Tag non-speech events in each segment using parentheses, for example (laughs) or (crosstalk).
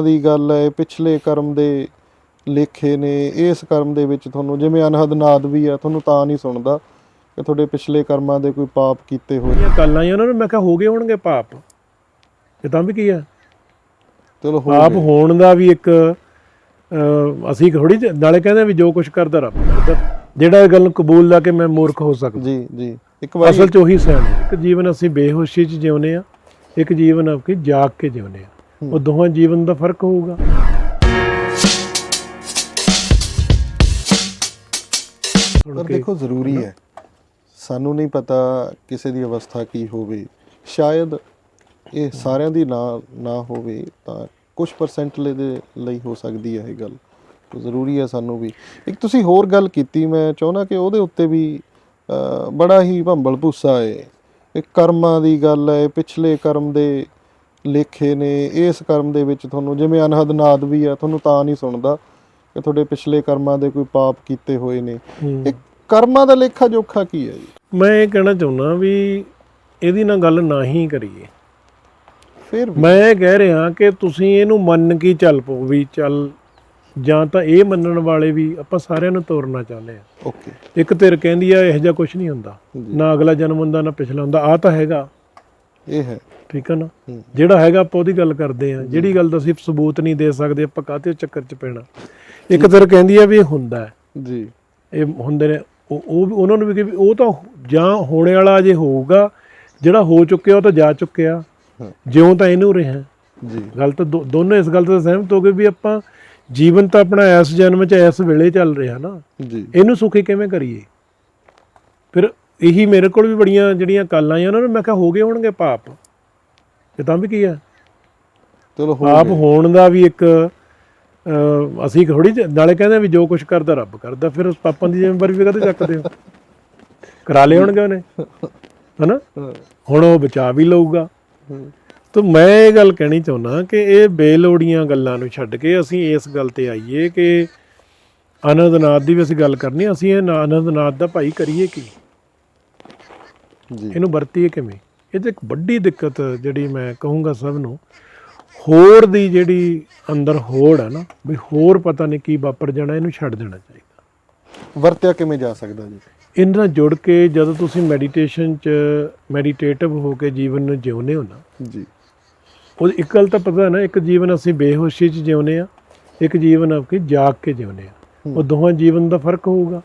ਦੀ ਗੱਲ ਹੈ ਪਿਛਲੇ ਕਰਮ ਦੇ ਲੇਖੇ ਨੇ ਇਸ ਕਰਮ ਦੇ ਵਿੱਚ ਤੁਹਾਨੂੰ ਜਿਵੇਂ ਅਨਹਦ ਨਾਦ ਵੀ ਆ ਤੁਹਾਨੂੰ ਤਾਂ ਨਹੀਂ ਸੁਣਦਾ ਕਿ ਤੁਹਾਡੇ ਪਿਛਲੇ ਕਰਮਾਂ ਦੇ ਕੋਈ ਪਾਪ ਕੀਤੇ ਹੋਏ। ਇਹ ਗੱਲਾਂ ਹੀ ਉਹਨਾਂ ਨੂੰ ਮੈਂ ਕਿਹਾ ਹੋ ਗਏ ਹੋਣਗੇ ਪਾਪ। ਇਹ ਤਾਂ ਵੀ ਕੀ ਆ? ਚਲੋ ਹੋ ਪਾਪ ਗਏ। ਹੋਣ ਦਾ ਵੀ ਇੱਕ ਅਹ, ਅਸੀਂ ਥੋੜੀ ਨਾਲੇ ਕਹਿੰਦੇ ਵੀ ਜੋ ਕੁਝ ਕਰਦਾ ਰੱਬ ਕਰਦਾ। ਜਿਹੜਾ ਇਹ ਗੱਲ ਨੂੰ ਕਬੂਲ ਲਾ ਕੇ ਮੈਂ ਮੂਰਖ ਹੋ ਸਕਦਾ। ਜੀ ਜੀ। ਇੱਕ ਵਾਰੀ ਅਸਲ 'ਚ ਉਹੀ ਸਹਿਣ ਇੱਕ ਜੀਵਨ ਅਸੀਂ ਬੇਹੋਸ਼ੀ 'ਚ ਜਿਉਂਦੇ ਆ ਇੱਕ ਜੀਵਨ ਆਪਕੀ ਜਾਗ ਕੇ ਜਿਉਂਦੇ ਆ। ਉਹ ਦੋਹਾਂ ਜੀਵਨ ਦਾ ਫ਼ਰਕ ਹੋਊਗਾ। ਪਰ ਦੇਖੋ ਜ਼ਰੂਰੀ ਹੈ। ਸਾਨੂੰ ਨਹੀਂ ਪਤਾ ਕਿਸੇ ਦੀ ਅਵਸਥਾ ਕੀ ਹੋਵੇ। ਸ਼ਾਇਦ ਇਹ ਸਾਰਿਆਂ ਦੀ ਨਾ ਨਾ ਹੋਵੇ ਤਾਂ ਕੁਝ ਪਰਸੈਂਟ ਲਈ ਦੇ ਲਈ ਹੋ ਸਕਦੀ ਹੈ ਇਹ ਗੱਲ। ਤਾਂ ਜ਼ਰੂਰੀ ਹੈ ਸਾਨੂੰ ਵੀ। ਇੱਕ ਤੁਸੀਂ ਹੋਰ ਗੱਲ ਕੀਤੀ ਮੈਂ ਚਾਹੁੰਦਾ ਕਿ ਉਹਦੇ ਉੱਤੇ ਵੀ ਬੜਾ ਹੀ ਭੰਬਲ ਭੂਸਾ ਹੈ। ਇਹ ਕਰਮਾਂ ਦੀ ਗੱਲ ਹੈ ਪਿਛਲੇ ਕਰਮ ਦੇ ਲੇਖੇ ਨੇ ਇਸ ਕਰਮ ਦੇ ਵਿੱਚ ਤੁਹਾਨੂੰ ਜਿਵੇਂ ਅਨਹਦ ਨਾਦ ਵੀ ਆ ਤੁਹਾਨੂੰ ਤਾਂ ਨਹੀਂ ਸੁਣਦਾ ਕਿ ਤੁਹਾਡੇ ਪਿਛਲੇ ਕਰਮਾਂ ਦੇ ਕੋਈ ਪਾਪ ਕੀਤੇ ਹੋਏ ਨੇ। ਇਹ ਕਰਮਾਂ ਦਾ ਲੇਖਾ ਜੋਖਾ ਕੀ ਹੈ ਜੀ? ਮੈਂ ਇਹ ਕਹਿਣਾ ਚਾਹੁੰਦਾ ਵੀ ਇਹਦੀ ਨਾਲ ਗੱਲ ਨਾ ਹੀ ਕਰੀਏ। ਫਿਰ ਮੈਂ ਕਹਿ ਰਿਹਾ ਕਿ ਤੁਸੀਂ ਇਹਨੂੰ ਮੰਨ ਕੇ ਚੱਲ ਪਓ ਵੀ ਚੱਲ ਜਾਂ ਤਾਂ ਇਹ ਮੰਨਣ ਵਾਲੇ ਵੀ ਆਪਾਂ ਸਾਰਿਆਂ ਨੂੰ ਤੋਰਨਾ ਚਾਹੁੰਦੇ ਆ ਓਕੇ। ਇੱਕ ਧਿਰ ਕਹਿੰਦੀ ਆ ਇਹੋ ਜਿਹਾ ਕੁਝ ਨਹੀਂ ਹੁੰਦਾ। ਨਾ ਅਗਲਾ ਜਨਮ ਹੁੰਦਾ ਨਾ ਪਿਛਲਾ ਹੁੰਦਾ। ਆ ਤਾਂ ਹੈਗਾ। ਇਹ ਹੈ। ਠੀਕ ਹੈ ਨਾ। ਜਿਹੜਾ ਹੈਗਾ ਆਪਾਂ ਉਹਦੀ ਗੱਲ ਕਰਦੇ ਆ ਜਿਹੜੀ ਗੱਲ ਦਾ ਅਸੀਂ ਸਬੂਤ ਨਹੀਂ ਦੇ ਸਕਦੇ ਆਪਾਂ ਕਾਹਤੇ ਚੱਕਰ 'ਚ ਪੈਣਾ? ਇੱਕ ਧਿਰ ਕਹਿੰਦੀ ਆ ਵੀ ਇਹ ਹੁੰਦਾ ਹੈ। ਜੀ। ਇਹ ਹੁੰਦੇ ਨੇ ਉਹ ਉਹ ਵੀ- ਉਹਨਾਂ ਨੂੰ ਵੀ ਉਹ ਤਾਂ ਜਾਂ ਹੋਣੇ ਵਾਲਾ ਜੇ ਹੋਊਗਾ ਜਿਹੜਾ ਹੋ ਚੁੱਕਿਆ ਉਹ ਤਾਂ ਜਾ ਚੁੱਕਿਆ। ਜਿਉਂ ਤਾਂ ਇਹਨੂੰ ਰਿਹਾ। ਜੀ। ਗੱਲ ਤਾਂ ਦੋਨੋਂ ਇਸ ਗੱਲ ਤੋਂ ਸਹਿਮਤ ਹੋ ਗਏ ਵੀ ਆਪਾਂ ਜੀਵਨ ਤਾਂ ਆਪਣਾ ਇਸ ਜਨਮ 'ਚ ਇਸ ਵੇਲੇ ਚੱਲ ਰਿਹਾ ਨਾ। ਜੀ। ਇਹਨੂੰ ਸੁਖੀ ਕਿਵੇਂ ਕਰੀਏ? ਫਿਰ ਇਹੀ ਮੇਰੇ ਕੋਲ ਵੀ ਬੜੀਆਂ ਜਿਹੜੀਆਂ ਕਾਲਾਂ ਆਈਆਂ ਉਹਨਾਂ ਨੂੰ ਮੈਂ ਕਿਹਾ ਹੋ ਗਏ ਹੋਣਗੇ ਪਾਪ। ਇਹ ਤਾਂ ਵੀ ਕੀ ਆ? ਚਲੋ ਹੋ ਗਏ। ਹੋਣ ਦਾ ਵੀ ਇੱਕ ਅਹ, ਅਸੀਂ ਥੋੜੀ ਨਾਲੇ ਕਹਿੰਦੇ ਵੀ ਜੋ ਕੁਝ ਕਰਦਾ ਰੱਬ ਕਰਦਾ ਫਿਰ ਉਸ ਪਾਪਾਂ ਦੀ ਜ਼ਿੰਮੇਵਾਰੀ ਵੀ ਕਦੇ ਚੱਕਦੇ ਹੋ? ਕਰਾ ਲਏ ਹੋਣਗੇ ਉਹਨੇ ਹਨਾ? ਹਾਂ, ਹੁਣ ਉਹ ਬਚਾ ਵੀ ਲਊਗਾ। ਹੂੰ, ਤਾਂ ਮੈਂ ਇਹ ਗੱਲ ਕਹਿਣੀ ਚਾਹੁੰਦਾ ਕਿ ਇਹ ਬੇਲੋੜੀਆਂ ਗੱਲਾਂ ਨੂੰ ਛੱਡ ਕੇ ਅਸੀਂ ਇਸ ਗੱਲ ਤੇ ਆਈਏ ਕਿ ਆਨੰਦਨਾਥ ਦੀ ਵੀ ਅਸੀਂ ਗੱਲ ਕਰਨੀ ਅਸੀਂ ਇਹ ਨਾ- ਆਨੰਦਨਾਥ ਦਾ ਭਾਈ ਕਰੀਏ ਕੀ? ਜੀ। ਇਹਨੂੰ ਵਰਤੀਏ ਕਿਵੇਂ? ਇਹ ਤੇ ਇੱਕ ਵੱਡੀ ਦਿੱਕਤ ਜਿਹੜੀ ਮੈਂ ਕਹੂੰਗਾ ਸਭ ਨੂੰ ਹੋਰ ਦੀ ਜਿਹੜੀ ਅੰਦਰ ਹੋੜ ਹੈ ਨਾ ਵੀ ਹੋਰ ਪਤਾ ਨਹੀਂ ਕੀ ਵਾਪਰ ਜਾਣਾ ਇਹਨੂੰ ਛੱਡ ਦੇਣਾ ਚਾਹੀਦਾ। ਵਰਤਿਆ ਕਿਵੇਂ ਜਾ ਸਕਦਾ ਜੀ? ਇਹਨਾਂ ਨਾਲ ਜੁੜ ਕੇ ਜਦੋਂ ਤੁਸੀਂ ਮੈਡੀਟੇਸ਼ਨ 'ਚ ਮੈਡੀਟੇਟਿਵ ਹੋ ਕੇ ਜੀਵਨ ਨੂੰ ਜਿਉਂਦੇ ਹੋ ਨਾ ਜੀ। ਉਹ ਇੱਕ ਗੱਲ ਤਾਂ ਪਤਾ ਨਾ ਇੱਕ ਜੀਵਨ ਅਸੀਂ ਬੇਹੋਸ਼ੀ 'ਚ ਜਿਉਂਦੇ ਆ ਇੱਕ ਜੀਵਨ ਆਪਕੀ ਜਾਗ ਕੇ ਜਿਉਂਦੇ ਆ। ਉਹ ਦੋਹਾਂ ਜੀਵਨ ਦਾ ਫ਼ਰਕ ਹੋਊਗਾ।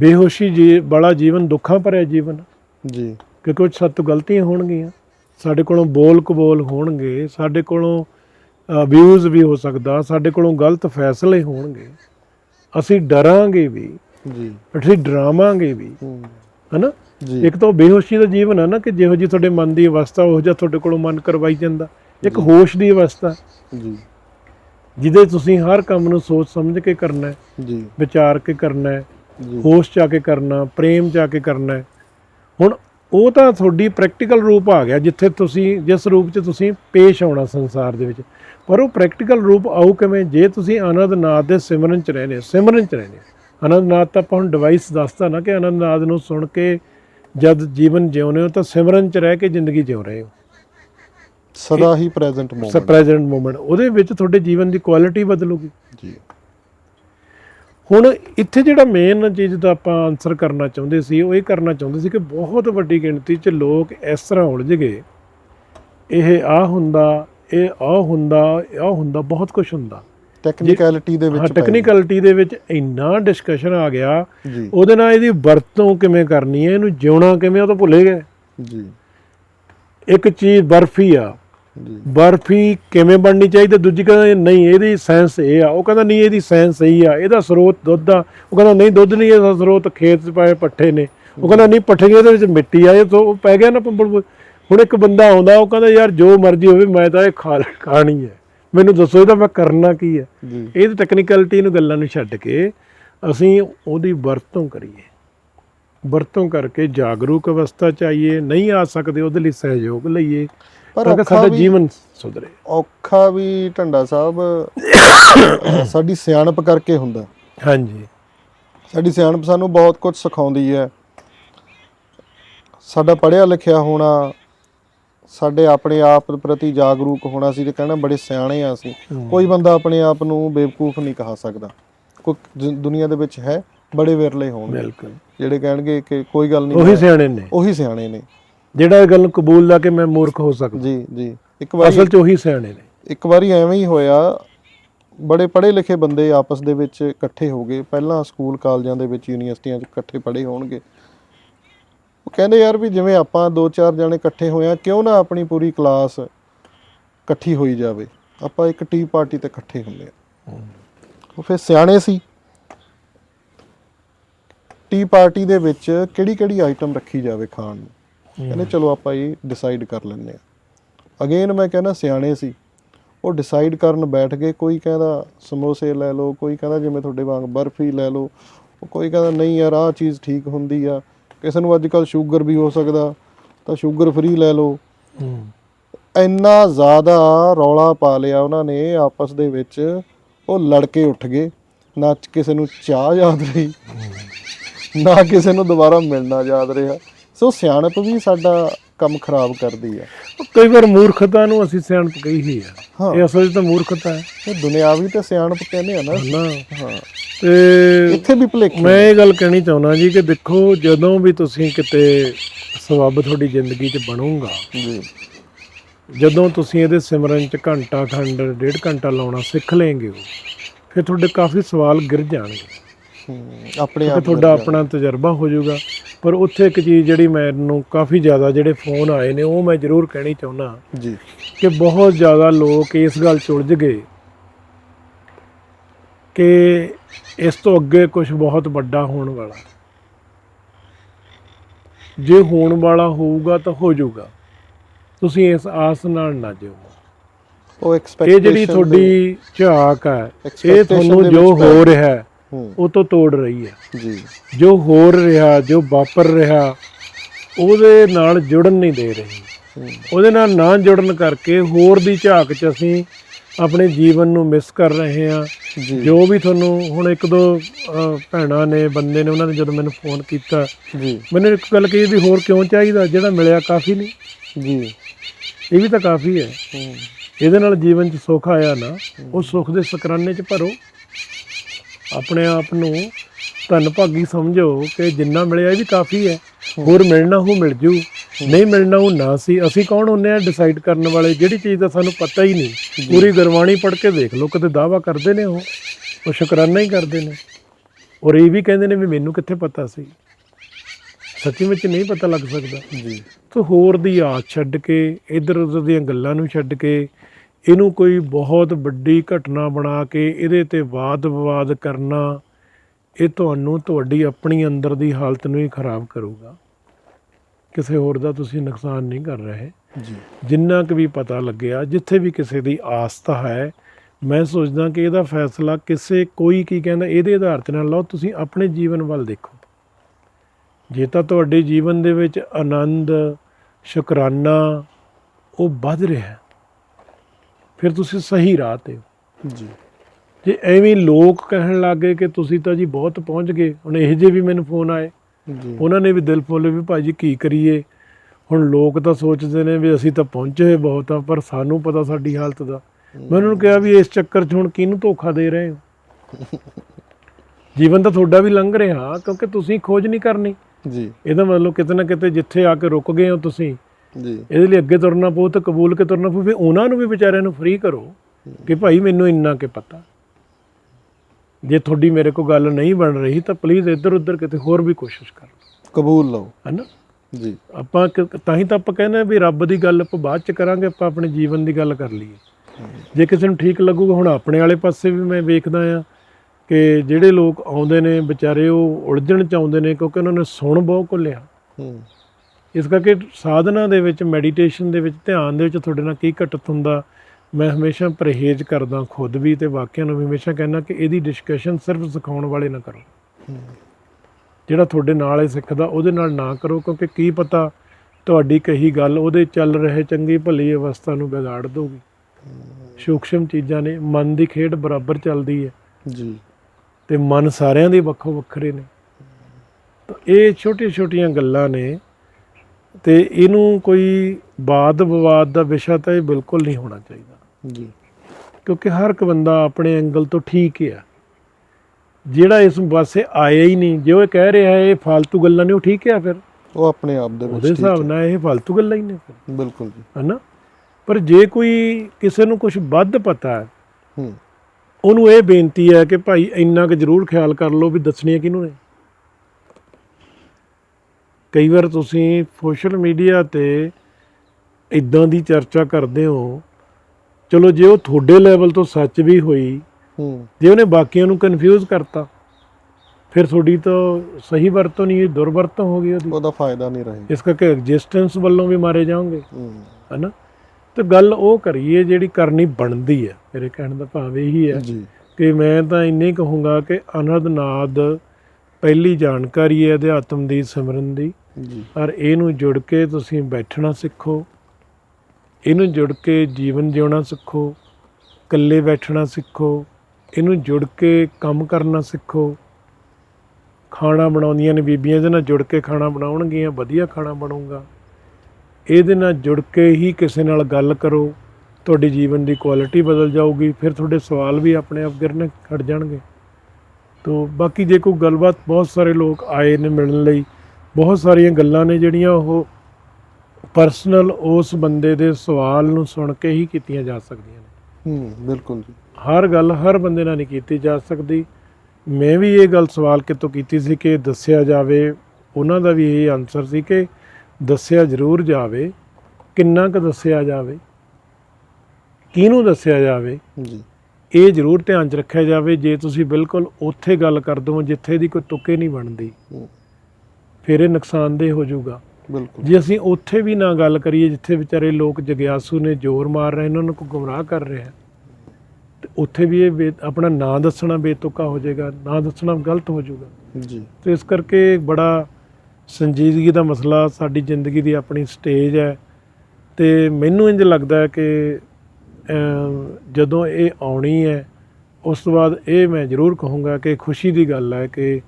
ਬੇਹੋਸ਼ੀ ਜੀ ਵਾਲਾ ਜੀਵਨ ਦੁੱਖਾਂ ਭਰਿਆ ਜੀਵਨ ਜੀ। ਕਿ ਕੁਝ ਸੱਤ ਗਲਤੀਆਂ ਹੋਣਗੀਆਂ। ਸਾਡੇ ਕੋਲੋਂ ਬੋਲ ਕਬੋਲ ਹੋਣਗੇ ਸਾਡੇ ਕੋਲੋਂ ਵਿਊਜ਼ ਵੀ ਹੋ ਸਕਦਾ ਸਾਡੇ ਕੋਲੋਂ ਗਲਤ ਫੈਸਲੇ ਹੋਣਗੇ। ਅਸੀਂ ਡਰਾਂਗੇ ਵੀ ਜੀ। ਅਸੀਂ ਡਰਾਵਾਂਗੇ ਵੀ ਹਨਾ? ਇੱਕ ਤਾਂ ਉਹ ਬੇਹੋਸ਼ੀ ਦਾ ਜੀਵਨ ਹੈ ਨਾ ਕਿ ਜਿਹੋ ਜੀ ਤੁਹਾਡੇ ਮਨ ਦੀ ਅਵਸਥਾ ਉਹ ਜਿਹਾ ਤੁਹਾਡੇ ਕੋਲੋਂ ਮਨ ਕਰਵਾਈ ਜਾਂਦਾ। ਇੱਕ ਹੋਸ਼ ਦੀ ਅਵਸਥਾ। ਜੀ। ਜਿਹਦੇ ਤੁਸੀਂ ਹਰ ਕੰਮ ਨੂੰ ਸੋਚ ਸਮਝ ਕੇ ਕਰਨਾ ਹੈ ਜੀ। ਵਿਚਾਰ ਕੇ ਕਰਨਾ ਹੈ ਜੀ। ਹੋਸ਼ ਚ ਆ ਕੇ ਕਰਨਾ ਪ੍ਰੇਮ ਚ ਆ ਕੇ ਕਰਨਾ ਹੈ। ਹੁਣ ਉਹ ਤਾਂ ਤੁਹਾਡੀ ਪ੍ਰੈਕਟੀਕਲ ਰੂਪ ਆ ਗਿਆ ਜਿੱਥੇ ਤੁਸੀਂ ਜਿਸ ਰੂਪ ਚ ਤੁਸੀਂ ਪੇਸ਼ ਆਉਣਾ ਸੰਸਾਰ ਦੇ ਵਿੱਚ। ਪਰ ਉਹ ਪ੍ਰੈਕਟੀਕਲ ਰੂਪ ਆਉ ਕਿਵੇਂ? ਜੇ ਤੁਸੀਂ ਆਨੰਦ ਨਾਦ ਦੇ ਸਿਮਰਨ ਚ ਰਹਿੰਦੇ ਸਿਮਰਨ ਚ ਰਹਿੰਦੇ। ਆਨੰਦ ਨਾਦ ਤਾਂ ਆਪਾਂ ਹੁਣ ਡਿਵਾਈਸ ਦੱਸਦਾ ਨਾ ਕਿ ਆਨੰਦ ਨਾਦ ਨੂੰ ਸੁਣ ਕੇ ਜਦ ਜੀਵਨ ਜਿਉਂਦੇ ਹੋ ਤਾਂ ਸਿਮਰਨ ਚ ਰਹਿ ਕੇ ਜ਼ਿੰਦਗੀ ਜਿਉ ਰਹੇ ਹੋ। ਸਦਾ ਹੀ ਪ੍ਰੈਜ਼ੈਂਟ ਮੂਮੈਂਟ ਪ੍ਰੈਜ਼ੈਂਟ ਮੂਮੈਂਟ ਉਹਦੇ ਵਿੱਚ ਤੁਹਾਡੇ ਜੀਵਨ ਦੀ ਕੁਆਲਿਟੀ ਬਦਲੂਗੀ। ਜੀ। ਹੁਣ ਇੱਥੇ ਜਿਹੜਾ ਮੇਨ ਚੀਜ਼ ਦਾ ਆਪਾਂ ਆਨਸਰ ਕਰਨਾ ਚਾਹੁੰਦੇ ਸੀ ਉਹ ਇਹ ਕਰਨਾ ਚਾਹੁੰਦੇ ਸੀ ਕਿ ਬਹੁਤ ਵੱਡੀ ਗਿਣਤੀ 'ਚ ਲੋਕ ਇਸ ਤਰ੍ਹਾਂ ਉਲਝ ਗਏ। ਇਹ ਆ ਹੁੰਦਾ ਇਹ ਆ ਹੁੰਦਾ ਆ ਹੁੰਦਾ ਬਹੁਤ ਕੁਝ ਹੁੰਦਾ। ਟੈਕਨੀਕੈਲਿਟੀ ਦੇ ਵਿੱਚ ਟੈਕਨੀਕਲਿਟੀ ਦੇ ਵਿੱਚ ਇੰਨਾ ਡਿਸਕਸ਼ਨ ਆ ਗਿਆ ਉਹਦੇ ਨਾਲ ਇਹਦੀ ਵਰਤੋਂ ਕਿਵੇਂ ਕਰਨੀ ਹੈ ਇਹਨੂੰ ਜਿਉਣਾ ਕਿਵੇਂ ਉਹ ਤਾਂ ਭੁੱਲੇ ਗਏ। ਜੀ। ਇੱਕ ਚੀਜ਼ ਬਰਫੀ ਆ ਬਰਫੀ ਕਿਵੇਂ ਬਣਨੀ ਚਾਹੀਦੀ? ਦੂਜੀ ਕਹਿੰਦਾ ਨਹੀਂ ਇਹਦੀ ਸਾਇੰਸ ਇਹ ਆ। ਉਹ ਕਹਿੰਦਾ ਨਹੀਂ ਇਹਦੀ ਸਾਇੰਸ ਸਹੀ ਆ। ਇਹਦਾ ਸਰੋਤ ਦੁੱਧ ਆ। ਉਹ ਕਹਿੰਦਾ ਨਹੀਂ ਦੁੱਧ ਨਹੀਂ ਇਹਦਾ ਸਰੋਤ ਖੇਤ 'ਚ ਪਾਏ ਪੱਠੇ ਨੇ। ਉਹ ਕਹਿੰਦਾ ਨਹੀਂ ਪੱਠੇ ਇਹਦੇ ਵਿੱਚ ਮਿੱਟੀ ਆ ਇਹ ਤੋਂ ਉਹ ਪੈ ਗਿਆ ਨਾ ਹੁਣ ਇੱਕ ਬੰਦਾ ਆਉਂਦਾ ਉਹ ਕਹਿੰਦਾ ਯਾਰ ਜੋ ਮਰਜ਼ੀ ਹੋਵੇ ਮੈਂ ਤਾਂ ਇਹ ਖਾ ਖਾਣੀ ਹੈ। ਮੈਨੂੰ ਦੱਸੋ ਇਹਦਾ ਮੈਂ ਕਰਨਾ ਕੀ ਹੈ? ਇਹ ਟੈਕਨੀਕਲਿਟੀ ਨੂੰ ਗੱਲਾਂ ਨੂੰ ਛੱਡ ਕੇ ਅਸੀਂ ਉਹਦੀ ਵਰਤੋਂ ਕਰੀਏ। ਵਰਤੋਂ ਕਰਕੇ ਜਾਗਰੂਕ ਅਵਸਥਾ ਚਾਹੀਏ ਨਹੀਂ ਆ ਸਕਦੇ ਉਹਦੇ ਲਈ ਸਹਿਯੋਗ ਲਈਏ। ਪਰ ਤਾਂ ਕਿ ਔਖਾ ਸਾਡਾ ਵੀ- ਜੀਵਨ ਸੁਧਰੇ। ਔਖਾ ਵੀ ਢੰਡਾ ਸਾਹਿਬ ਸਾਡੀ ਸਿਆਣਪ ਕਰਕੇ ਹੁੰਦਾ। ਹਾਂਜੀ। ਸਾਡੀ ਸਿਆਣਪ ਸਾਨੂੰ ਬਹੁਤ ਕੁਝ ਸਿਖਾਉਂਦੀ ਹੈ। ਸਾਡਾ ਪੜ੍ਹਿਆ ਲਿਖਿਆ ਹੋਣਾ ਸਾਡੇ ਆਪਣੇ ਆਪ ਪ੍ਰਤੀ ਜਾਗਰੂਕ ਹੋਣਾ ਸੀ ਤੇ ਕਹਿਣਾ ਬੜੇ ਸਿਆਣੇ ਆ ਅਸੀਂ। ਕੋਈ ਬੰਦਾ ਆਪਣੇ ਆਪ ਨੂੰ ਬੇਵਕੂਫ ਨਹੀਂ ਕਹਾ ਸਕਦਾ। ਕੋਈ ਜ- ਦੁਨੀਆ ਦੇ ਵਿੱਚ ਹੈ ਬੜੇ ਵਿਰਲੇ ਹੋਣਗੇ। ਬਿਲਕੁਲ। ਜਿਹੜੇ ਕਹਿਣਗੇ ਕਿ ਕੋਈ ਗੱਲ ਨਹੀਂ ਉਹੀ ਸਿਆਣੇ ਨੇ। ਉਹੀ ਸਿਆਣੇ ਨੇ। ਜਿਹੜਾ ਇਹ ਗੱਲ ਨੂੰ ਕਬੂਲ ਲਾ ਕੇ ਮੈਂ ਮੂਰਖ ਹੋ ਸਕਦਾ। ਜੀ ਜੀ। ਇੱਕ ਵਾਰੀ ਅਸਲ 'ਚ ਉਹੀ ਸਿਆਣੇ ਨੇ। ਇੱਕ ਵਾਰੀ ਐਵੇਂ ਹੀ ਹੋਇਆ ਬੜੇ ਪੜ੍ਹੇ ਲਿਖੇ ਬੰਦੇ ਆਪਸ ਦੇ ਵਿੱਚ ਇਕੱਠੇ ਹੋ ਗਏ। ਪਹਿਲਾਂ ਸਕੂਲ ਕਾਲਜਾਂ ਦੇ ਵਿੱਚ ਯੂਨੀਵਰਸਿਟੀਆਂ 'ਚ ਇਕੱਠੇ ਪੜ੍ਹੇ ਹੋਣਗੇ। ਉਹ ਕਹਿੰਦੇ ਯਾਰ ਵੀ ਜਿਵੇਂ ਆਪਾਂ ਦੋ ਚਾਰ ਜਣੇ ਇਕੱਠੇ ਹੋਏ ਆ ਕਿਉਂ ਨਾ ਆਪਣੀ ਪੂਰੀ ਕਲਾਸ ਇਕੱਠੀ ਹੋਈ ਜਾਵੇ? ਆਪਾਂ ਇੱਕ ਟੀ ਪਾਰਟੀ ਤੇ ਇਕੱਠੇ ਹੁੰਦੇ ਆ ਉਹ ਫਿਰ ਸਿਆਣੇ ਸੀ। ਟੀ ਪਾਰਟੀ ਦੇ ਵਿੱਚ ਕਿਹੜੀ ਕਿਹੜੀ ਆਈਟਮ ਰੱਖੀ ਜਾਵੇ ਖਾਣ ਨੂੰ? ਕਹਿੰਦੇ ਚਲੋ ਆਪਾਂ ਇਹ ਡਿਸਾਈਡ ਕਰ ਲੈਂਦੇ ਆ ਅਗੇਨ ਮੈਂ ਕਹਿੰਦਾ ਸਿਆਣੇ ਸੀ। ਉਹ ਡਿਸਾਈਡ ਕਰਨ ਬੈਠ ਗਏ ਕੋਈ ਕਹਿੰਦਾ ਸਮੋਸੇ ਲੈ ਲਓ ਕੋਈ ਕਹਿੰਦਾ ਜਿਵੇਂ ਤੁਹਾਡੇ ਵਾਂਗ ਬਰਫੀ ਲੈ ਲਓ ਕੋਈ ਕਹਿੰਦਾ ਨਹੀਂ ਯਾਰ ਆਹ ਚੀਜ਼ ਠੀਕ ਹੁੰਦੀ ਆ ਕਿਸੇ ਨੂੰ ਅੱਜ ਕੱਲ ਸ਼ੂਗਰ ਵੀ ਹੋ ਸਕਦਾ ਤਾਂ ਸ਼ੂਗਰ ਫ੍ਰੀ ਲੈ ਲਓ। ਹੂੰ। ਇੰਨਾ ਜ਼ਿਆਦਾ ਰੌਲਾ ਪਾ ਲਿਆ ਉਹਨਾਂ ਨੇ ਆਪਸ ਦੇ ਵਿੱਚ ਉਹ ਲੜਕੇ ਉੱਠ ਗਏ। ਨਾ ਕਿਸੇ ਨੂੰ ਚਾਹ ਯਾਦ ਰਹੀ ਨਾ ਕਿਸੇ ਨੂੰ ਦੁਬਾਰਾ ਮਿਲਣਾ ਯਾਦ ਰਿਹਾ। ਸੋ ਸਿਆਣਪ ਵੀ ਸਾਡਾ ਕੰਮ ਖਰਾਬ ਕਰਦੀ ਆ। ਕਈ ਵਾਰ ਮੂਰਖਤਾ ਨੂੰ ਅਸੀਂ ਸਿਆਣਪ ਕਹੀ ਹੀ ਆ। ਇਹ ਅਸਲ 'ਚ ਤਾਂ ਮੂਰਖਤਾ ਹੈ। ਇਹ ਦੁਨਿਆਵੀ ਤੇ ਸਿਆਣਪ ਕਹਿੰਦੇ ਆ ਨਾ। ਹਾਂ। ਤੇ ਇੱਥੇ ਵੀ ਭੁਲੇਖੇ ਮੈਂ ਇਹ ਗੱਲ ਕਹਿਣੀ ਚਾਹੁੰਦਾ ਜੀ ਕਿ ਦੇਖੋ ਜਦੋਂ ਵੀ ਤੁਸੀਂ ਕਿਤੇ ਸਬੱਬ ਤੁਹਾਡੀ ਜ਼ਿੰਦਗੀ 'ਚ ਬਣੂਗਾ ਜੀ। ਜਦੋਂ ਤੁਸੀਂ ਇਹਦੇ ਸਿਮਰਨ 'ਚ ਘੰਟਾ ਖੰਡ ਡੇਢ ਘੰਟਾ ਲਾਉਣਾ ਸਿੱਖ ਲਏਗੇ ਹੋ ਫਿਰ ਤੁਹਾਡੇ ਕਾਫੀ ਸਵਾਲ ਗਿਰ ਜਾਣਗੇ। ਆਪਣੇ ਆਪ ਤੁਹਾਡਾ ਆਪਣਾ ਤਜਰਬਾ ਹੋ ਜਾਊਗਾ। ਪਰ ਉੱਥੇ ਇੱਕ ਚੀਜ਼ ਜਿਹੜੀ ਮੈਨੂੰ ਕਾਫੀ ਜ਼ਿਆਦਾ ਜਿਹੜੇ ਫੋਨ ਆਏ ਨੇ ਉਹ ਮੈਂ ਜ਼ਰੂਰ ਕਹਿਣੀ ਚਾਹੁੰਦਾ ਜੀ। ਕਿ ਬਹੁਤ ਜ਼ਿਆਦਾ ਲੋਕ ਇਸ ਗੱਲ 'ਚ ਉਲਝ ਗਏ ਕਿ ਇਸ ਤੋਂ ਅੱਗੇ ਕੁਝ ਬਹੁਤ ਵੱਡਾ ਹੋਣ ਵਾਲਾ। ਜੇ ਹੋਣ ਵਾਲਾ ਹੋਊਗਾ ਤਾਂ ਹੋ ਜਾਊਗਾ। ਤੁਸੀਂ ਇਸ ਆਸ ਨਾਲ ਨਾ ਜਿਓ। ਉਹ ਇਹ ਐਕਸਪੈਕਟੇਸ਼ਨ ਜਿਹੜੀ ਤੁਹਾਡੀ ਝਾਕ ਹੈ ਇਹ ਤੁਹਾਨੂੰ ਜੋ ਹੋ ਰਿਹਾ ਹੂੰ ਉਹ ਤੋਂ ਤੋੜ ਰਹੀ ਹੈ। ਜੀ। ਜੋ ਹੋ ਰਿਹਾ ਜੋ ਵਾਪਰ ਰਿਹਾ ਉਹਦੇ ਨਾਲ ਜੁੜਨ ਨਹੀਂ ਦੇ ਰਹੀ। ਉਹਦੇ ਨਾਲ ਨਾ ਜੁੜਨ ਕਰਕੇ ਹੋਰ ਦੀ ਝਾਕ 'ਚ ਅਸੀਂ ਆਪਣੇ ਜੀਵਨ ਨੂੰ ਮਿਸ ਕਰ ਰਹੇ ਹਾਂ। ਜੀ। ਵੀ ਤੁਹਾਨੂੰ ਹੁਣ ਇੱਕ ਦੋ ਭੈਣਾਂ ਨੇ ਬੰਦੇ ਨੇ ਉਹਨਾਂ ਨੇ ਜਦੋਂ ਮੈਨੂੰ ਫੋਨ ਕੀਤਾ ਜੀ। ਮੈਨੂੰ ਇੱਕ ਗੱਲ ਕਹੀ ਵੀ ਹੋਰ ਕਿਉਂ ਚਾਹੀਦਾ? ਜਿਹੜਾ ਮਿਲਿਆ ਕਾਫੀ ਨਹੀਂ। ਜੀ। ਇਹ ਵੀ ਤਾਂ ਕਾਫੀ ਹੂੰ, ਇਹਦੇ ਨਾਲ ਜੀਵਨ 'ਚ ਸੁੱਖ ਆਇਆ ਨਾ ਉਹ ਸੁੱਖ ਦੇ ਸਕਰਾਨੇ 'ਚ ਭਰੋ। ਆਪਣੇ ਆਪ ਨੂੰ ਧੰਨ ਭਾਗੀ ਸਮਝੋ ਕਿ ਜਿੰਨਾ ਮਿਲਿਆ ਇਹ ਵੀ ਕਾਫੀ ਹੈ। ਹੋਰ ਮਿਲਣਾ ਉਹ ਮਿਲ ਜੂ ਨਹੀਂ ਮਿਲਣਾ ਉਹ ਨਾ ਸੀ। ਅਸੀਂ ਕੌਣ ਹੁੰਨੇ ਆ ਡਿਸਾਈਡ ਕਰਨ ਵਾਲੇ? ਜਿਹੜੀ ਚੀਜ਼ ਦਾ ਸਾਨੂੰ ਪਤਾ ਹੀ ਨਹੀਂ। ਪੂਰੀ ਗੁਰਬਾਣੀ ਪੜ੍ਹ ਕੇ ਦੇਖ ਲਓ ਕਿਤੇ ਦਾਵਾ ਕਰਦੇ ਨੇ ਉਹ। ਉਹ ਸ਼ੁਕਰਾਨਾ ਹੀ ਕਰਦੇ ਨੇ। ਔਰ ਇਹ ਵੀ ਕਹਿੰਦੇ ਨੇ ਵੀ ਮੈਨੂੰ ਕਿੱਥੇ ਪਤਾ ਸੀ? ਸੱਚੀ ਵਿੱਚ ਨਹੀਂ ਪਤਾ ਲੱਗ ਸਕਦਾ। ਜੀ। ਤੋ ਹੋਰ ਦੀ ਆਸ ਛੱਡ ਕੇ ਇਧਰ ਉਧਰ ਦੀਆਂ ਗੱਲਾਂ ਨੂੰ ਛੱਡ ਕੇ ਇਹਨੂੰ ਕੋਈ ਬਹੁਤ ਵੱਡੀ ਘਟਨਾ ਬਣਾ ਕੇ ਇਹਦੇ ਤੇ ਵਾਦ ਵਿਵਾਦ ਕਰਨਾ ਇਹ ਤੁਹਾਨੂੰ ਤੁਹਾਡੀ ਆਪਣੀ ਅੰਦਰ ਦੀ ਹਾਲਤ ਨੂੰ ਹੀ ਖਰਾਬ ਕਰੂਗਾ। ਕਿਸੇ ਹੋਰ ਦਾ ਤੁਸੀਂ ਨੁਕਸਾਨ ਨਹੀਂ ਕਰ ਰਹੇ। ਜੀ। ਜਿੰਨਾ ਕੁ ਵੀ ਪਤਾ ਲੱਗਿਆ ਜਿੱਥੇ ਵੀ ਕਿਸੇ ਦੀ ਆਸਥਾ ਹੈ ਮੈਂ ਸੋਚਦਾ ਕਿ ਇਹਦਾ ਫੈਸਲਾ ਕਿਸੇ ਕੋਈ ਕੀ ਕਹਿੰਦਾ ਇਹਦੇ ਆਧਾਰ ਤੇ ਨਾ ਲਓ ਤੁਸੀਂ ਆਪਣੇ ਜੀਵਨ ਵੱਲ ਦੇਖੋ। ਜੇ ਤਾਂ ਤੁਹਾਡੇ ਜੀਵਨ ਦੇ ਵਿੱਚ ਆਨੰਦ ਸ਼ੁਕਰਾਨਾ ਉਹ ਵੱਧ ਰਿਹਾ। ਫਿਰ ਤੁਸੀਂ ਸਹੀ ਰਾਹ ਤੇ ਹੋ। ਜੀ। ਜੇ ਐਵੇਂ ਲੋਕ ਕਹਿਣ ਲੱਗੇ ਕਿ ਤੁਸੀਂ ਤਾਂ ਜੀ ਬਹੁਤ ਪਹੁੰਚ ਗਏ ਹੁਣ ਇਹੋ ਜਿਹੇ ਵੀ ਮੈਨੂੰ ਫੋਨ ਆਏ ਜੀ। ਉਹਨਾਂ ਨੇ ਵੀ ਦਿਲ ਫੋਲੇ ਵੀ ਭਾਜੀ ਕੀ ਕਰੀਏ। ਹੁਣ ਲੋਕ ਤਾਂ ਸੋਚਦੇ ਨੇ ਵੀ ਅਸੀਂ ਤਾਂ ਪਹੁੰਚੇ ਬਹੁਤ ਆ ਪਰ ਸਾਨੂੰ ਪਤਾ ਸਾਡੀ ਹਾਲਤ ਦਾ। ਮੈਂ ਉਹਨਾਂ ਨੂੰ ਕਿਹਾ ਵੀ ਇਸ ਚੱਕਰ 'ਚ ਹੁਣ ਕਿਹਨੂੰ ਧੋਖਾ ਦੇ ਰਹੇ ਹੋ? (laughs) ਜੀਵਨ ਤਾਂ ਤੁਹਾਡਾ ਵੀ ਲੰਘ ਰਿਹਾ ਕਿਉਂਕਿ ਤੁਸੀਂ ਖੋਜ ਨਹੀਂ ਕਰਨੀ। ਜੀ। ਇਹਦਾ ਮਤਲਬ ਕਿਤੇ ਨਾ ਕਿਤੇ ਜਿੱਥੇ ਆ ਕੇ ਰੁਕ ਗਏ ਹੋ ਤੁਸੀਂ ਜੀ। ਇਹਦੇ ਲਈ ਅੱਗੇ ਤੁਰਨਾ ਪਊ ਤਾਂ ਕਬੂਲ ਕੇ ਤੁਰਨਾ ਪਊ ਵੀ ਉਹਨਾਂ ਨੂੰ ਵੀ ਵਿਚਾਰਿਆਂ ਨੂੰ ਫ੍ਰੀ ਕਰੋ ਕਿ ਭਾਈ ਮੈਨੂੰ ਇੰਨਾ ਕਿ ਪਤਾ। ਜੇ ਤੁਹਾਡੀ ਮੇਰੇ ਕੋਲ ਗੱਲ ਨਹੀਂ ਬਣ ਰਹੀ ਤਾਂ ਪਲੀਜ਼ ਇੱਧਰ ਉੱਧਰ ਕਿਤੇ ਹੋਰ ਵੀ ਕੋਸ਼ਿਸ਼ ਕਰੋ ਕਬੂਲ ਲਓ। ਹੈਨਾ? ਜੀ। ਆਪਾਂ ਤਾਂ ਹੀ ਤਾਂ ਆਪਾਂ ਕਹਿੰਦੇ ਵੀ ਰੱਬ ਦੀ ਗੱਲ ਆਪਾਂ ਬਾਅਦ ਚ ਕਰਾਂਗੇ ਆਪਾਂ ਆਪਣੇ ਜੀਵਨ ਦੀ ਗੱਲ ਕਰ ਲਈਏ। ਜੇ ਕਿਸੇ ਨੂੰ ਠੀਕ ਲੱਗੂਗਾ ਹੁਣ ਆਪਣੇ ਵਾਲੇ ਪਾਸੇ ਵੀ ਮੈਂ ਵੇਖਦਾ ਆ ਕਿ ਜਿਹੜੇ ਲੋਕ ਆਉਂਦੇ ਨੇ ਵਿਚਾਰੇ ਉਹ ਉਲਝਣ ਚ ਆਉਂਦੇ ਨੇ ਕਿਉਂਕਿ ਉਹਨਾਂ ਨੇ ਸੁਣ ਬਹੁਤ ਕੁ ਲਿਆ ਹੂੰ। ਇਸ ਕਰਕੇ ਸਾਧਨਾ ਦੇ ਵਿੱਚ ਮੈਡੀਟੇਸ਼ਨ ਦੇ ਵਿੱਚ ਧਿਆਨ ਦੇ ਵਿੱਚ ਤੁਹਾਡੇ ਨਾਲ ਕੀ ਘਟਤ ਹੁੰਦਾ ਮੈਂ ਹਮੇਸ਼ਾ ਪਰਹੇਜ਼ ਕਰਦਾ ਖੁਦ ਵੀ ਤੇ ਵਾਕਿਆਂ ਨੂੰ ਵੀ ਹਮੇਸ਼ਾ ਕਹਿੰਦਾ ਕਿ ਇਹਦੀ ਡਿਸਕਸ਼ਨ ਸਿਰਫ ਸਿਖਾਉਣ ਵਾਲੇ ਨਾ ਕਰੋ। ਜਿਹੜਾ ਤੁਹਾਡੇ ਨਾਲ ਹੈ ਸਿੱਖਦਾ ਉਹਦੇ ਨਾਲ ਨਾ ਕਰੋ ਕਿਉਂਕਿ ਕੀ ਪਤਾ ਤੁਹਾਡੀ ਕਹੀ ਗੱਲ ਉਹਦੇ ਚੱਲ ਰਹੇ ਚੰਗੀ ਭਲੀ ਅਵਸਥਾ ਨੂੰ ਵਿਗਾੜ ਦੋਗੀ ਸੂਖਸ਼ਮ ਚੀਜ਼ਾਂ ਨੇ ਮਨ ਦੀ ਖੇਡ ਬਰਾਬਰ ਚੱਲਦੀ ਹੈ। ਜੀ। ਤੇ ਮਨ ਸਾਰਿਆਂ ਦੇ ਵੱਖੋ ਵੱਖਰੇ ਨੇ। ਤਾਂ ਇਹ ਛੋਟੀਆਂ ਛੋਟੀਆਂ ਗੱਲਾਂ ਨੇ ਤੇ ਇਹਨੂੰ ਕੋਈ ਬਾਦ ਵਿਵਾਦ ਦਾ ਵਿਸ਼ਾ ਤਾਂ ਇਹ ਬਿਲਕੁਲ ਨਹੀਂ ਹੋਣਾ ਚਾਹੀਦਾ। ਜੀ। ਕਿਉਂਕਿ ਹਰ ਇੱਕ ਬੰਦਾ ਆਪਣੇ ਐਂਗਲ ਤੋਂ ਠੀਕ ਹੀ ਆ ਜਿਹੜਾ ਇਸ ਪਾਸੇ ਆਇਆ ਹੀ ਨਹੀਂ ਜੇ ਉਹ ਕਹਿ ਰਿਹਾ ਇਹ ਫਾਲਤੂ ਗੱਲਾਂ ਨੇ ਉਹ ਠੀਕ ਆ ਫਿਰ। ਉਹ ਆਪਣੇ ਆਪ ਦੇ ਵਿੱਚ ਹਿਸਾਬ ਨਾਲ ਇਹ ਫਾਲਤੂ ਗੱਲਾਂ ਹੀ ਨੇ ਫਿਰ। ਬਿਲਕੁਲ ਜੀ। ਨਾ ਪਰ ਜੇ ਕੋਈ ਕਿਸੇ ਨੂੰ ਕੁਝ ਵੱਧ ਪਤਾ ਹੈ ਹੂੰ। ਉਹਨੂੰ ਇਹ ਬੇਨਤੀ ਹੈ ਕਿ ਭਾਈ ਇੰਨਾ ਕੁ ਜ਼ਰੂਰ ਖਿਆਲ ਕਰ ਲਓ ਵੀ ਦੱਸਣੀ ਹੈ ਕਿਹਨੂੰ ਨੇ। ਕਈ ਵਾਰ ਤੁਸੀਂ ਸੋਸ਼ਲ ਮੀਡੀਆ ਤੇ ਇਦਾਂ ਦੀ ਚਰਚਾ ਕਰਦੇ ਹੋ। ਚਲੋ ਜੇ ਉਹ ਤੁਹਾਡੇ ਲੈਵਲ ਤੋਂ ਸੱਚ ਵੀ ਹੋਈ ਹੂੰ। ਜੇ ਉਹਨੇ ਬਾਕੀਆਂ ਨੂੰ ਕਨਫਿਊਜ਼ ਕਰਤਾ ਫਿਰ ਤੁਹਾਡੀ ਤਾਂ ਸਹੀ ਵਰਤੋਂ ਨਹੀਂ ਇਹ ਦੁਰਵਰਤੋਂ ਹੋ ਗਈ ਉਹਦੀ। ਉਹਦਾ ਫਾਇਦਾ ਨਹੀਂ ਰਹੇ। ਇਸ ਕਰਕੇ ਐਗਜ਼ਿਸਟੈਂਸ ਵੱਲੋਂ ਵੀ ਮਾਰੇ ਜਾਓਗੇ। ਹੂੰ। ਹਨਾ? ਤੇ ਗੱਲ ਉਹ ਕਰੀਏ ਜਿਹੜੀ ਕਰਨੀ ਬਣਦੀ ਹੈ। ਮੇਰੇ ਕਹਿਣ ਦਾ ਭਾਵ ਇਹੀ ਹੈ ਜੀ। ਕਿ ਮੈਂ ਤਾਂ ਇੰਨੇ ਕਹੂੰਗਾ ਕਿ ਅਨਹਦ ਨਾਦ ਪਹਿਲੀ ਜਾਣਕਾਰੀ ਹੈ ਅਧਿਆਤਮ ਦੀ ਸਿਮਰਨ ਦੀ। ਜੀ। ਔਰ ਇਹਨੂੰ ਜੁੜ ਕੇ ਤੁਸੀਂ ਬੈਠਣਾ ਸਿੱਖੋ। ਇਹਨੂੰ ਜੁੜ ਕੇ ਜੀਵਨ ਜਿਉਣਾ ਸਿੱਖੋ। ਇਕੱਲੇ ਬੈਠਣਾ ਸਿੱਖੋ। ਇਹਨੂੰ ਜੁੜ ਕੇ ਕੰਮ ਕਰਨਾ ਸਿੱਖੋ। ਖਾਣਾ ਬਣਾਉਂਦੀਆਂ ਨੇ ਬੀਬੀਆਂ, ਇਹਦੇ ਨਾਲ ਜੁੜ ਕੇ ਖਾਣਾ ਬਣਾਉਣਗੀਆਂ, ਵਧੀਆ ਖਾਣਾ ਬਣੂਗਾ। ਇਹਦੇ ਨਾਲ ਜੁੜ ਕੇ ਹੀ ਕਿਸੇ ਨਾਲ ਗੱਲ ਕਰੋ। ਤੁਹਾਡੇ ਜੀਵਨ ਦੀ ਕੁਆਲਿਟੀ ਬਦਲ ਜਾਊਗੀ। ਫਿਰ ਤੁਹਾਡੇ ਸਵਾਲ ਵੀ ਆਪਣੇ ਆਪ ਗਿਰਨੇ ਖੜ ਜਾਣਗੇ। ਤੋ ਬਾਕੀ ਜੇ ਕੋਈ ਗੱਲਬਾਤ ਬਹੁਤ ਸਾਰੇ ਲੋਕ ਆਏ ਨੇ ਮਿਲਣ ਲਈ ਬਹੁਤ ਸਾਰੀਆਂ ਗੱਲਾਂ ਨੇ ਜਿਹੜੀਆਂ ਉਹ ਪਰਸਨਲ ਉਸ ਬੰਦੇ ਦੇ ਸਵਾਲ ਨੂੰ ਸੁਣ ਕੇ ਹੀ ਕੀਤੀਆਂ ਜਾ ਸਕਦੀਆਂ ਨੇ। ਹੂੰ ਬਿਲਕੁਲ ਜੀ। ਹਰ ਗੱਲ ਹਰ ਬੰਦੇ ਨਾਲ ਨਹੀਂ ਕੀਤੀ ਜਾ ਸਕਦੀ। ਮੈਂ ਵੀ ਇਹ ਗੱਲ ਸਵਾਲ ਕਿਤੋਂ ਕੀਤੀ ਸੀ ਕਿ ਦੱਸਿਆ ਜਾਵੇ ਉਹਨਾਂ ਦਾ ਵੀ ਇਹ ਆਨਸਰ ਸੀ ਕਿ ਦੱਸਿਆ ਜ਼ਰੂਰ ਜਾਵੇ ਕਿੰਨਾ ਕੁ ਦੱਸਿਆ ਜਾਵੇ ਕਿਹਨੂੰ ਦੱਸਿਆ ਜਾਵੇ ਜੀ। ਇਹ ਜ਼ਰੂਰ ਧਿਆਨ 'ਚ ਰੱਖਿਆ ਜਾਵੇ ਜੇ ਤੁਸੀਂ ਬਿਲਕੁਲ ਉੱਥੇ ਗੱਲ ਕਰ ਦੋ ਜਿੱਥੇ ਦੀ ਕੋਈ ਤੁੱਕੇ ਨਹੀਂ ਬਣਦੀ। ਫਿਰ ਇਹ ਨੁਕਸਾਨਦੇਹ ਹੋ ਜਾਊਗਾ। ਬਿਲਕੁਲ। ਜੇ ਅਸੀਂ ਉੱਥੇ ਵੀ ਨਾ ਗੱਲ ਕਰੀਏ ਜਿੱਥੇ ਵਿਚਾਰੇ ਲੋਕ ਜਗਿਆਸੂ ਨੇ ਜ਼ੋਰ ਮਾਰ ਰਹੇ ਨੇ ਉਹਨਾਂ ਨੂੰ ਕੋਈ ਗੁੰਮਰਾਹ ਕਰ ਰਿਹਾ ਤੇ ਉੱਥੇ ਵੀ ਇਹ ਆਪਣਾ ਨਾਂ ਦੱਸਣਾ ਬੇਤੁਕਾ ਹੋ ਜਾਏਗਾ ਨਾਂ ਦੱਸਣਾ ਗਲਤ ਹੋ ਜਾਊਗਾ। ਜੀ। ਤੇ ਇਸ ਕਰਕੇ ਬੜਾ ਸੰਜੀਦਗੀ ਦਾ ਮਸਲਾ ਸਾਡੀ ਜ਼ਿੰਦਗੀ ਦੀ ਆਪਣੀ ਸਟੇਜ ਹੈ। ਤੇ ਮੈਨੂੰ ਇੰਜ ਲੱਗਦਾ ਹੈ ਕਿ ਜਦੋਂ ਇਹ ਆਉਣੀ ਹੈ ਉਸ ਤੋਂ ਬਾਅਦ ਇਹ ਮੈਂ ਜ਼ਰੂਰ ਕਹੂੰਗਾ ਕਿ ਖੁਸ਼ੀ ਦੀ ਗੱਲ ਹੈ ਕਿ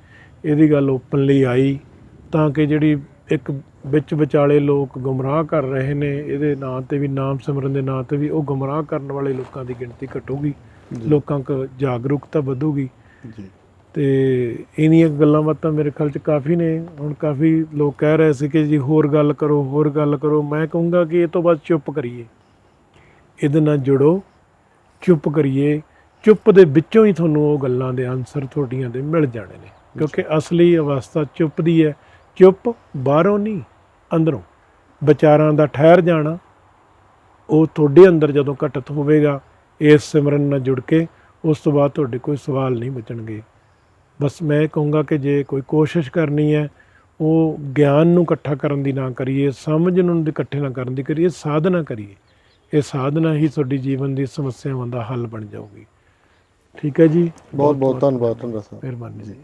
ਇਹਦੀ ਗੱਲ ਓਪਨਲੀ ਆਈ। ਤਾਂ ਕਿ ਜਿਹੜੀ ਇੱਕ ਵਿੱਚ ਵਿਚਾਲੇ ਲੋਕ ਗੁੰਮਰਾਹ ਕਰ ਰਹੇ ਨੇ ਇਹਦੇ ਨਾਂ ਤੇ ਵੀ ਨਾਮ ਸਿਮਰਨ ਦੇ ਨਾਂ ਤੇ ਵੀ ਉਹ ਗੁੰਮਰਾਹ ਕਰਨ ਵਾਲੇ ਲੋਕਾਂ ਦੀ ਗਿਣਤੀ ਘਟੂਗੀ। ਲੋਕਾਂ ਕ ਜਾਗਰੂਕਤਾ ਵਧੂਗੀ। ਜੀ। ਤੇ ਇਹਨੀਆਂ ਗੱਲਾਂ ਬਾਤਾਂ ਮੇਰੇ ਖਿਆਲ ਚ ਕਾਫੀ ਨੇ। ਹੁਣ ਕਾਫੀ ਲੋਕ ਕਹਿ ਰਹੇ ਸੀ ਕਿ ਜੀ ਹੋਰ ਗੱਲ ਕਰੋ ਹੋਰ ਗੱਲ ਕਰੋ। ਮੈਂ ਕਹੂੰਗਾ ਕਿ ਇਹ ਤੋਂ ਬਾਅਦ ਚੁੱਪ ਕਰੀਏ। ਇਹਦੇ ਨਾਲ ਜੁੜੋ ਚੁੱਪ ਕਰੀਏ। ਚੁੱਪ ਦੇ ਵਿੱਚੋਂ ਹੀ ਤੁਹਾਨੂੰ ਉਹ ਗੱਲਾਂ ਦੇ ਆਨਸਰ ਤੁਹਾਡੀਆਂ ਦੇ ਮਿਲ ਜਾਣੇ ਨੇ। ਕਿਉਂਕਿ ਅਸਲੀ ਅਵਸਥਾ ਚੁੱਪ ਦੀ ਹੈ। ਚੁੱਪ ਬਾਹਰੋਂ ਨਹੀਂ ਅੰਦਰੋਂ। ਵਿਚਾਰਾਂ ਦਾ ਠਹਿਰ ਜਾਣਾ ਉਹ ਤੁਹਾਡੇ ਅੰਦਰ ਜਦੋਂ ਘਟਤ ਹੋਵੇਗਾ ਇਸ ਸਿਮਰਨ ਨਾਲ ਜੁੜ ਕੇ ਉਸ ਤੋਂ ਬਾਅਦ ਤੁਹਾਡੇ ਕੋਈ ਸਵਾਲ ਨਹੀਂ ਬਚਣਗੇ। ਬਸ ਮੈਂ ਕਹੂੰਗਾ ਕਿ ਜੇ ਕੋਈ ਕੋਸ਼ਿਸ਼ ਕਰਨੀ ਹੈ ਉਹ ਗਿਆਨ ਨੂੰ ਇਕੱਠਾ ਕਰਨ ਦੀ ਨਾ ਕਰੀਏ ਸਮਝ ਨੂੰ ਇਕੱਠੇ ਨਾ ਕਰਨ ਦੀ ਕਰੀਏ ਸਾਧਨਾ ਕਰੀਏ ਇਹ ਸਾਧਨਾ ਹੀ ਤੁਹਾਡੀ ਜੀਵਨ ਦੀ ਸਮੱਸਿਆਵਾਂ ਦਾ ਹੱਲ ਬਣ ਜਾਊਗੀ। ਠੀਕ ਹੈ ਜੀ? ਬਹੁਤ ਬਹੁਤ ਧੰਨਵਾਦ ਤੁਹਾਡਾ ਸਾਹਿਬ। ਮਿਹਰਬਾਨੀ ਜੀ।